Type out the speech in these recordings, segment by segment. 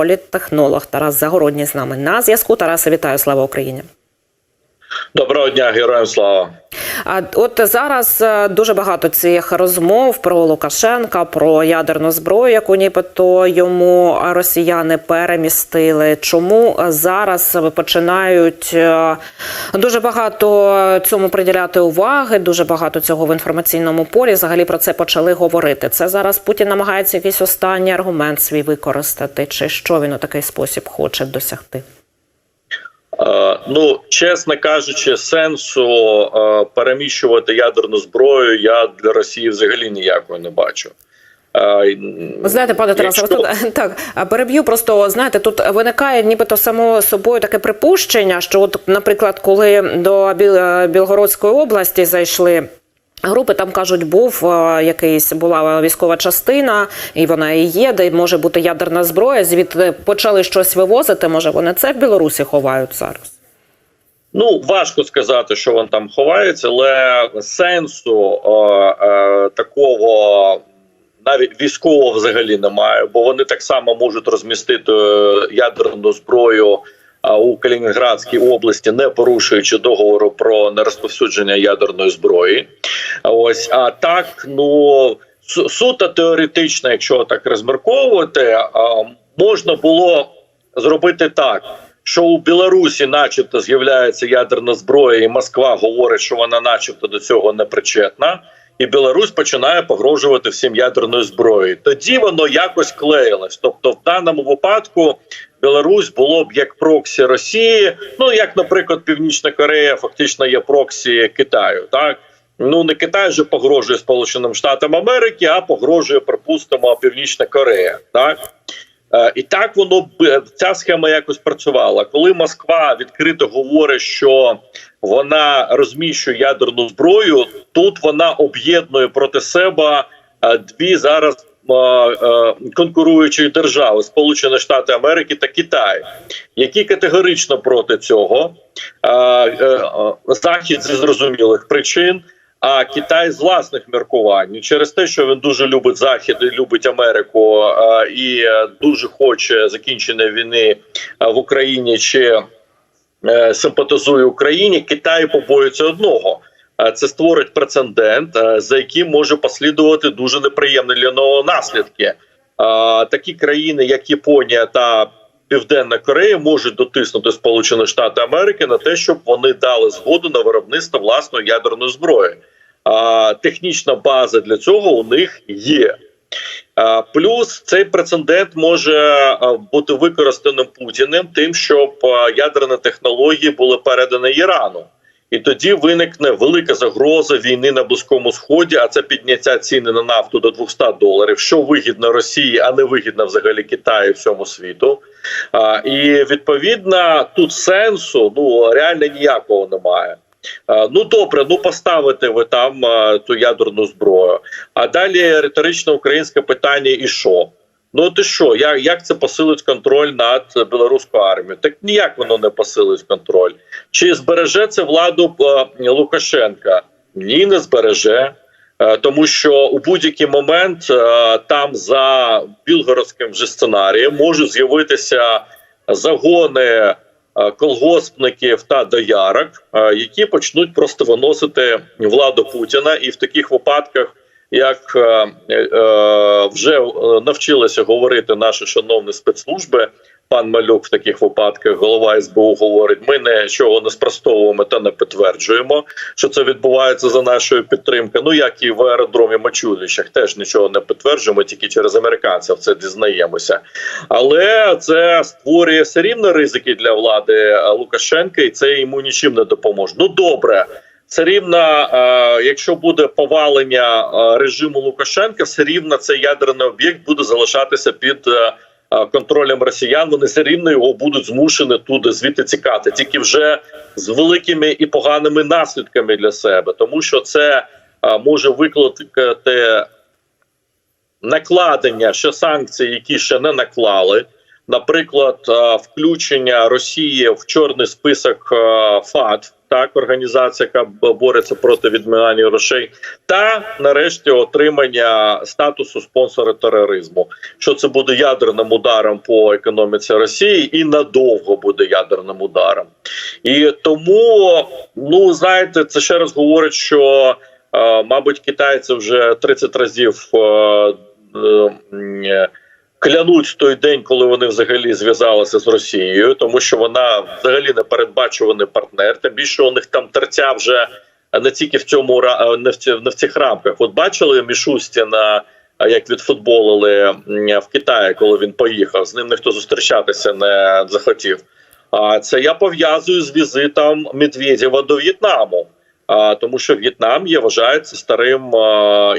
політтехнолог Тарас Загородній з нами на зв'язку. Тарасе, вітаю, слава Україні. Доброго дня, героям слава. От зараз е, дуже багато цих розмов про Лукашенка, про ядерну зброю, яку нібито йому росіяни перемістили. Чому зараз починають е, дуже багато цьому приділяти уваги? Дуже багато цього в інформаційному полі. Взагалі про це почали говорити. Це зараз Путін намагається якийсь останній аргумент свій використати, чи що він у такий спосіб хоче досягти? Е, ну, чесно кажучи, сенсу е, переміщувати ядерну зброю я для Росії взагалі ніякого не бачу. Е, Ви знаєте, пане Тарасе, тут так а, переб'ю. Просто знаєте, тут виникає нібито само собою таке припущення, що, от, наприклад, коли до Біл- Білгородської області зайшли. Групи там кажуть, був е, якийсь була військова частина, і вона і є, де може бути ядерна зброя. Звідти почали щось вивозити. Може, вони це в Білорусі ховають зараз. Ну, важко сказати, що він там ховається, але сенсу е, е, такого навіть військового взагалі немає, бо вони так само можуть розмістити е, ядерну зброю у Калінінградській області, не порушуючи договору про нерозповсюдження ядерної зброї. Ось а так, ну суто теоретично, якщо так розмірковувати, можна було зробити так. Що у Білорусі, начебто, з'являється ядерна зброя, і Москва говорить, що вона, начебто, до цього не причетна, і Білорусь починає погрожувати всім ядерною зброєю. Тоді воно якось клеїлось. Тобто, в даному випадку Білорусь було б як проксі Росії. Ну як, наприклад, Північна Корея фактично є проксі Китаю. Так ну не Китай же погрожує Сполученим Штатам Америки, а погрожує, припустимо, Північна Корея. Так. Е, І так воно ця схема якось працювала. Коли Москва відкрито говорить, що вона розміщує ядерну зброю, тут вона об'єднує проти себе е, дві зараз е, е, конкуруючі держави Сполучені Штати Америки та Китай, які категорично проти цього. Захід зі зрозумілих причин. А Китай з власних міркувань через те, що він дуже любить захід і любить Америку і дуже хоче закінчення війни в Україні чи симпатизує Україні. Китай побоюється одного. Е, Це створить прецедент, е, за яким може послідувати дуже неприємні для нього наслідки. Е, Такі країни, як Японія та Південна Корея, можуть дотиснути Сполучені Штати Америки на те, щоб вони дали згоду на виробництво власної ядерної зброї. Технічна база для цього у них є. А, плюс цей прецедент може бути використаним Путіним тим, щоб ядерні технології були передані Ірану. І тоді виникне велика загроза війни на близькому сході. А це підняття ціни на нафту до 200 доларів, що вигідно Росії, а не вигідно взагалі Китаю всьому світу. І відповідно тут сенсу ну реально ніякого немає. Ну добре, ну поставите ви там ту ядерну зброю. А далі риторичне українське питання: і що? Ну ти що, як, як це посилить контроль над білоруською армією? Так ніяк воно не посилить контроль. Чи збереже це владу Лукашенка? Ні, не збереже. Тому що у будь-який момент там за білгородським вже сценарієм можуть з'явитися загони колгоспників та доярок, е, які почнуть просто виносити владу Путіна, і в таких випадках, як е, е, вже е, навчилися говорити наші шановні спецслужби. Пан Малюк в таких випадках голова СБУ говорить: ми нічого не спростовуємо та не підтверджуємо, що це відбувається за нашою підтримкою. Ну як і в аеродромі Мачулищах, теж нічого не підтверджуємо, тільки через американців це дізнаємося. Але це створює все рівно ризики для влади Лукашенка, і це йому нічим не допоможе. Ну добре. Все рівно, е, якщо буде повалення е, режиму Лукашенка, все рівно цей ядерний об'єкт буде залишатися під е, контролем росіян. Вони все рівно його будуть змушені туди звідти тікати, тільки вже з великими і поганими наслідками для себе, тому що це може викликати накладення ще санкцій, які ще не наклали. Наприклад, включення Росії в чорний список ФАТ. Так організація, яка бореться проти відмивання грошей, та нарешті отримання статусу спонсора тероризму. Що це буде ядерним ударом по економіці Росії і надовго буде ядерним ударом. І тому, ну знаєте, це ще раз говорить, що е, мабуть китайці вже 30 разів. Е, е, клянуть той день, коли вони взагалі зв'язалися з Росією, тому що вона взагалі не передбачуваний партнер. Тим більше у них там терця вже не тільки в цьому ра- не в не в цих рамках. От бачили Мішустіна, як відфутболили в Китаї, коли він поїхав. З ним ніхто зустрічатися не захотів. А це я пов'язую з візитом Медведєва до В'єтнаму. Тому що В'єтнам є вважається старим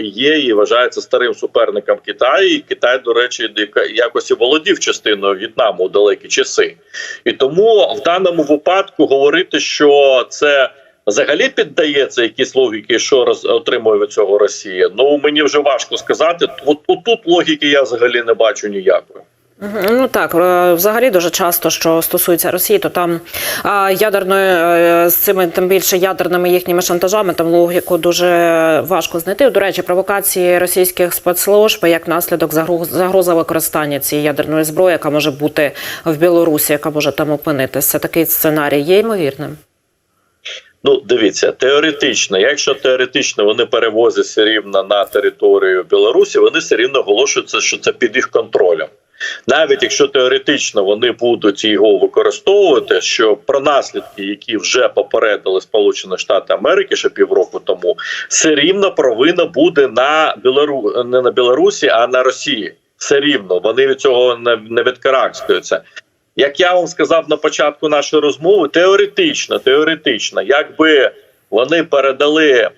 є і вважається старим суперником Китаю. І Китай, до речі, якось і володів частиною В'єтнаму у далекі часи. І тому в даному випадку говорити, що це взагалі піддається якійсь логіки, що роз отримує від цього Росія. Ну мені вже важко сказати. От, от тут логіки я взагалі не бачу ніякої. Ну так, е, взагалі дуже часто, що стосується Росії, то там ядерною е, з цими тим більше ядерними їхніми шантажами, там логіку дуже важко знайти. До речі, провокації російських спецслужб як наслідок загроз- загроза використання цієї ядерної зброї, яка може бути в Білорусі, яка може там опинитися. Такий сценарій є ймовірним. Ну, дивіться, теоретично, якщо теоретично вони перевозять рівно на територію Білорусі, вони все рівно оголошуються, що це під їх контролем. Навіть якщо теоретично вони будуть його використовувати, що про наслідки, які вже попередили Сполучені Штати Америки ще півроку тому, все рівно провина буде на Білору не на Білорусі, а на Росії. Все рівно вони від цього не, відкаракстуються. Як я вам сказав на початку нашої розмови, теоретично, теоретично, якби вони передали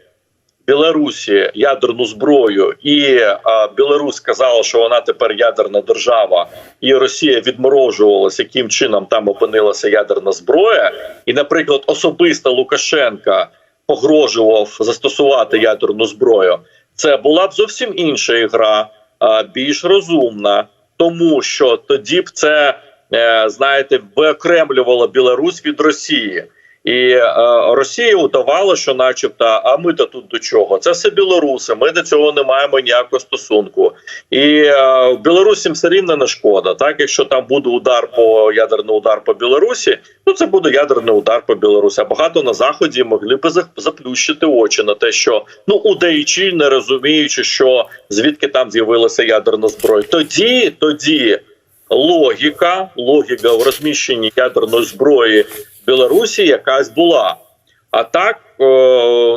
Білорусі ядерну зброю, і а, Білорусь сказала, що вона тепер ядерна держава, і Росія відморожувалася, яким чином там опинилася ядерна зброя, і, наприклад, особисто Лукашенка погрожував застосувати ядерну зброю. Це була б зовсім інша ігра, а, більш розумна, тому що тоді б це е, знаєте виокремлювало Білорусь від Росії. І е, Росія удавала, що, начебто, а ми то тут до чого? Це все білоруси. Ми до цього не маємо ніякого стосунку. І е, в Білорусі все рівно не шкода. Так, якщо там буде удар по ядерний удар по Білорусі, ну це буде ядерний удар по Білорусі. А багато на заході могли би заплющити очі на те, що ну удаючи, не розуміючи, що звідки там з'явилася ядерна зброя. Тоді, тоді логіка, логіка в розміщенні ядерної зброї Білорусі якась була. А так, е,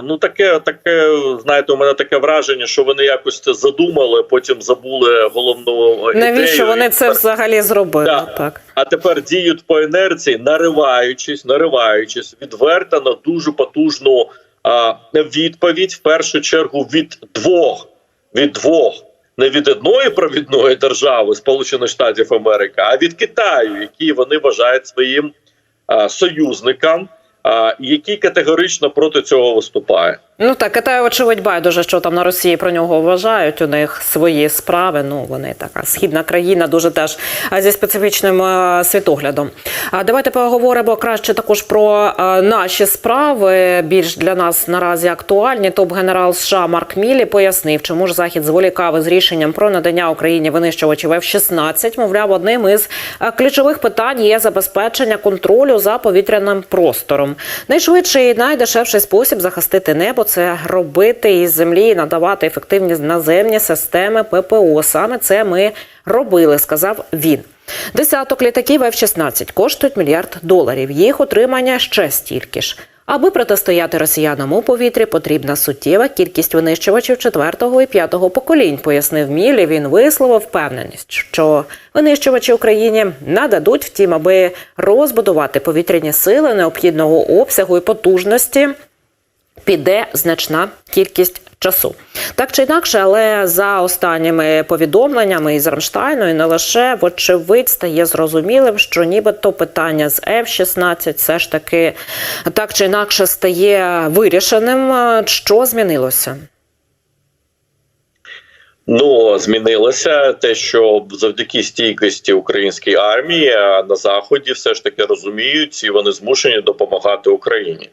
ну таке, таке, знаєте, у мене таке враження, що вони якось це задумали, потім забули головну Навіщо ідею. вони це тепер- взагалі зробили? Да. Так. а тепер діють по інерції, нариваючись, нариваючись, відверто на дуже потужну а, відповідь, в першу чергу від двох, від двох, не від одної провідної держави Сполучених Штатів Америки, а від Китаю, які вони вважають своїм союзникам, які категорично проти цього виступає. Ну так, Китай, очевидь, байдуже, що там на Росії про нього вважають. У них свої справи. Ну вони така східна країна, дуже теж зі специфічним світоглядом. А давайте поговоримо краще також про наші справи. Більш для нас наразі актуальні. Топ-генерал США Марк Мілі пояснив, чому ж захід зволікав із рішенням про надання Україні винищувачів F-16. Мовляв, одним із ключових питань є забезпечення контролю за повітряним простором. Найшвидший і найдешевший спосіб захистити небо це робити із землі і надавати ефективні наземні системи ППО. Саме це ми робили, сказав він. Десяток літаків F-16 коштують мільярд доларів. Їх отримання ще стільки ж. Аби протистояти росіянам у повітрі, потрібна суттєва кількість винищувачів четвертого і п'ятого поколінь, пояснив Мілі. Він висловив впевненість, що винищувачі Україні нададуть, втім, аби розбудувати повітряні сили необхідного обсягу і потужності піде значна кількість часу. Так чи інакше, але за останніми повідомленнями із Рамштайну і не лише, вочевидь, стає зрозумілим, що нібито питання з F-16 все ж таки так чи інакше стає вирішеним. Що змінилося? Ну змінилося те, що завдяки стійкості української армії на заході все ж таки розуміють і вони змушені допомагати Україні.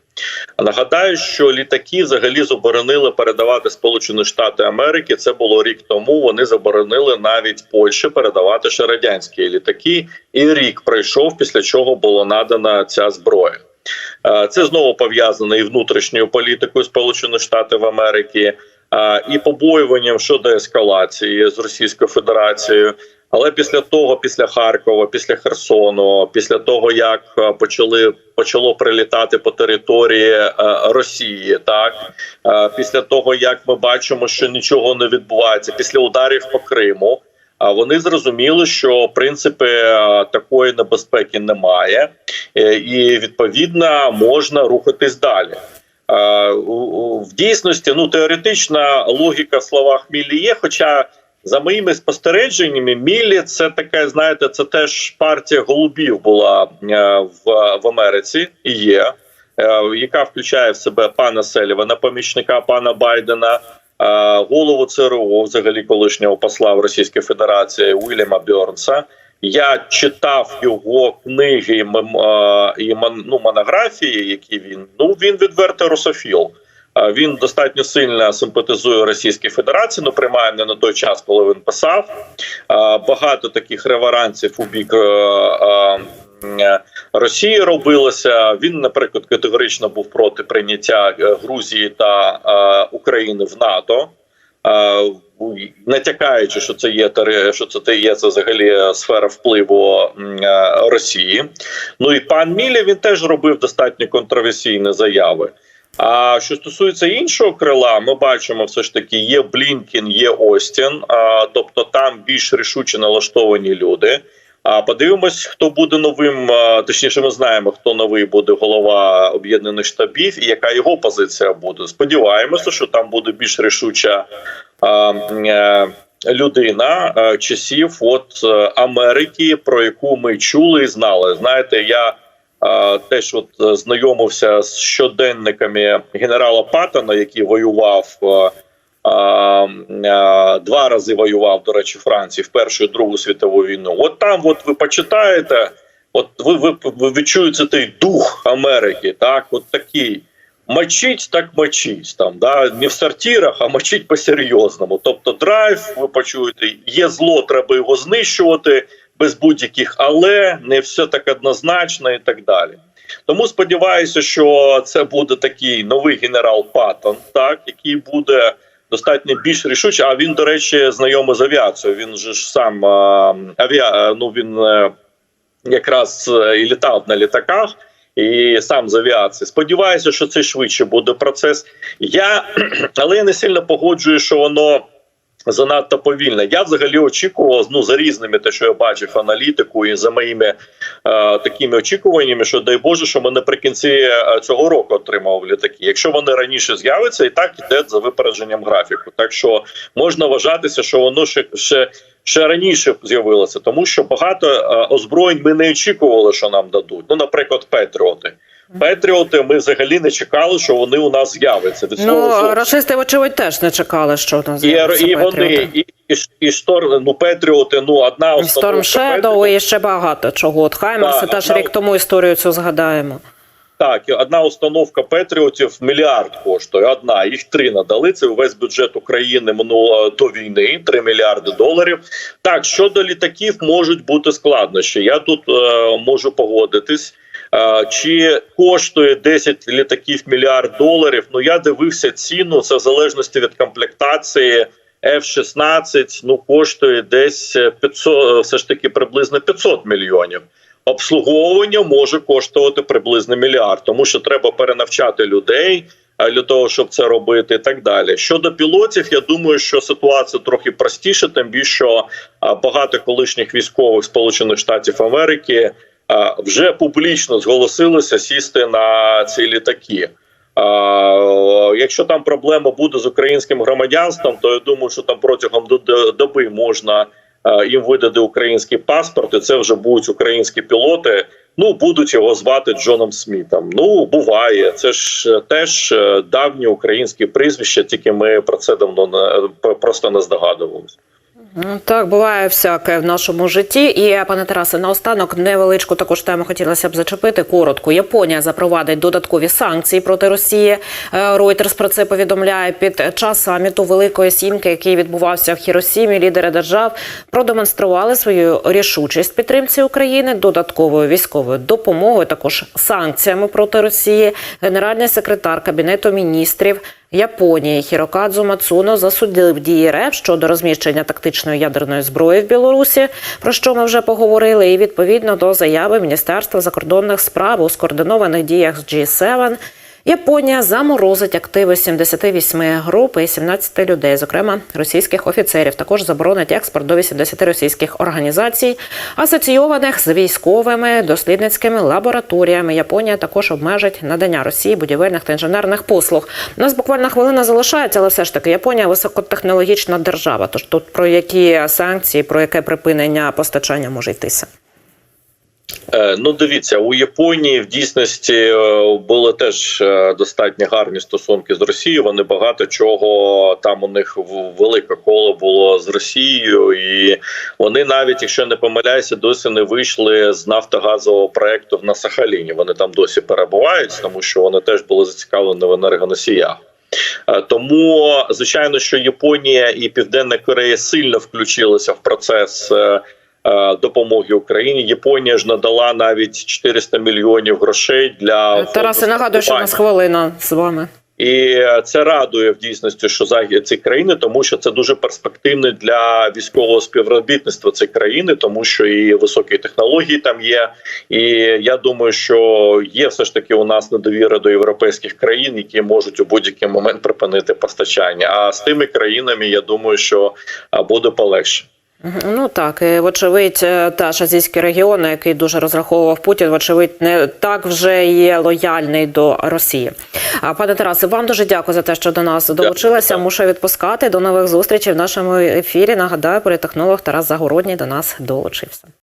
Нагадаю, що літаки взагалі заборонили передавати Сполучені Штати Америки. Це було рік тому. Вони заборонили навіть Польщі передавати ще радянські літаки, і рік пройшов, після чого була надана ця зброя. Е, Це знову пов'язано і внутрішньою політикою Сполучених Штатів Америки, і побоюванням щодо ескалації з Російською Федерацією. Але після того, після Харкова, після Херсону, після того як е, почали почало прилітати по території е, Росії, так е, після того як ми бачимо, що нічого не відбувається, після ударів по Криму. А вони зрозуміли, що е, такої небезпеки немає, і відповідно можна рухатись далі. Е, В дійсності, ну теоретична логіка в словах Міллі є. Хоча, за моїми спостереженнями, Міллі це таке, знаєте, це теж партія голубів була е, в, в Америці і є, е, яка включає в себе пана Селівана, помічника пана Байдена. Голову ЦРУ, взагалі колишнього посла в Російській Федерації Уільяма Бьорнса. Я читав його книги і ну, монографії, які він ну він відвертий русофіл. Він достатньо сильно симпатизує Російській Федерації, ну принаймні на той час, коли він писав. Багато таких реверансів у бік е, е, е, Росії робилося. Він, наприклад, категорично був проти прийняття Грузії та України в НАТО. Е, натякаючи, що це є що це є це взагалі сфера впливу е, Росії. Ну і пан Мілі він теж робив достатньо контроверсійні заяви. А що стосується іншого крила, ми бачимо, все ж таки є Блінкін, є Остін, тобто там більш рішуче налаштовані люди. А подивимось, хто буде новим. Точніше, ми знаємо, хто новий буде голова об'єднаних штабів і яка його позиція буде. Сподіваємося, що там буде більш рішуча е, людина е, часів от е, Америки, про яку ми чули і знали. Знаєте, я теж от знайомився з щоденниками генерала Паттона, який воював. Два рази воював, до речі, Франції в Першу і Другу світову війну. От там, от ви почитаєте, от ви, ви, ви відчуєте той дух Америки, так, от такий. Мочить так мочить там, да не в сортирах, а мочить по-серйозному. Тобто, драйв, ви почуєте, є зло, треба його знищувати без будь-яких, але не все так однозначно і так далі. Тому сподіваюся, що це буде такий новий генерал Паттон, так який буде достатньо більш рішуче. А він, до речі, знайомий з авіацією. Він же ж сам авіа, ну він е, якраз е, і літав на літаках. І сам з авіації. Сподіваюся, що це швидше буде процес. Я але я не сильно погоджую, що воно занадто повільне. Я взагалі очікував ну за різними, те, що я бачив аналітику, і за моїми е, такими очікуваннями, що дай Боже, що ми наприкінці е, цього року отримав літаки. Якщо вони раніше з'являться, і так іде за випередженням графіку. Так що можна вважатися, що воно ще ще. Ще раніше з'явилося, тому що багато е, озброєнь ми не очікували, що нам дадуть. Ну, наприклад, Петріоти. Петріоти ми взагалі не чекали, що вони у нас з'являться. Від Ну рашисти, вочевидь, теж не чекали, що у нас І, і вони, і, і, і Шторм, ну Петріоти, ну одна. Storm Shadow і ще багато чого. От Хаймерси Так, теж одна- рік тому історію цю згадаємо. Так, одна установка Петріотів мільярд коштує. Одна їх три надали. Це увесь бюджет України минуло до війни 3 мільярди доларів. Так щодо літаків можуть бути складнощі. Я тут е, можу погодитись. Е, чи коштує 10 літаків мільярд доларів? Ну я дивився ціну. Це в залежності від комплектації. F-16, ну коштує десь 500, все ж таки приблизно 500 мільйонів. Обслуговування може коштувати приблизно мільярд, тому що треба перенавчати людей для того, щоб це робити, і так далі. Щодо пілотів, я думаю, що ситуація трохи простіша, тим більше що багато колишніх військових Сполучених Штатів Америки вже публічно зголосилися сісти на ці літаки. Якщо там проблема буде з українським громадянством, то я думаю, що там протягом до- до- доби можна е, їм видати український паспорт, і це вже будуть українські пілоти. Ну, будуть його звати Джоном Смітом. Ну, буває. Це ж е, теж е, давнє українське прізвище, тільки ми про це давно не просто не здогадувалися. Так, буває всяке в нашому житті. І пане Тарасе, наостанок невеличку також тему хотілося б зачепити. Коротко, Японія запровадить додаткові санкції проти Росії. Reuters про це повідомляє під час саміту Великої Сімки, який відбувався в Хіросімі. Лідери держав продемонстрували свою рішучість підтримці України додатковою військовою допомогою, також санкціями проти Росії. Генеральний секретар кабінету міністрів. Японії Хірокадзу Мацуно засудив дії РФ щодо розміщення тактичної ядерної зброї в Білорусі, про що ми вже поговорили. І відповідно до заяви Міністерства закордонних справ у скоординованих діях з G7 Японія заморозить активи 78 груп і 17 людей, зокрема російських офіцерів. Також заборонить експорт до 80 російських організацій, асоційованих з військовими дослідницькими лабораторіями. Японія також обмежить надання Росії будівельних та інженерних послуг. У нас буквально хвилина залишається, але все ж таки Японія високотехнологічна держава. Тож тут про які санкції, про яке припинення постачання може йтися? Е, Ну, дивіться, у Японії в дійсності е, були теж е, достатньо гарні стосунки з Росією. Вони багато чого там у них велике коло було з Росією, і вони навіть, якщо не помиляюся, досі не вийшли з нафтогазового проекту на Сахаліні. Вони там досі перебувають, тому що вони теж були зацікавлені в енергоносіях. Тому звичайно, що Японія і Південна Корея сильно включилися в процес. Е, е, Допомоги Україні Японія ж надала навіть 400 мільйонів грошей для Е, Тарасе, нагадую, що у нас хвилина з вами. і це радує в дійсності, що захід ці країни, тому що це дуже перспективне для військового співробітництва цієї країни, тому що і високі технології там є. І я думаю, що є все ж таки у нас недовіра до європейських країн, які можуть у будь-який момент припинити постачання. А з тими країнами я думаю, що буде полегше. Ну так, вочевидь, та теж азійський регіон, який дуже розраховував Путін, вочевидь, не так вже є лояльний до Росії. А пане Тарасе, вам дуже дякую за те, що до нас долучилися. Мушу відпускати. До нових зустрічей в нашому ефірі. Нагадаю, політехнолог Тарас Загородній до нас долучився.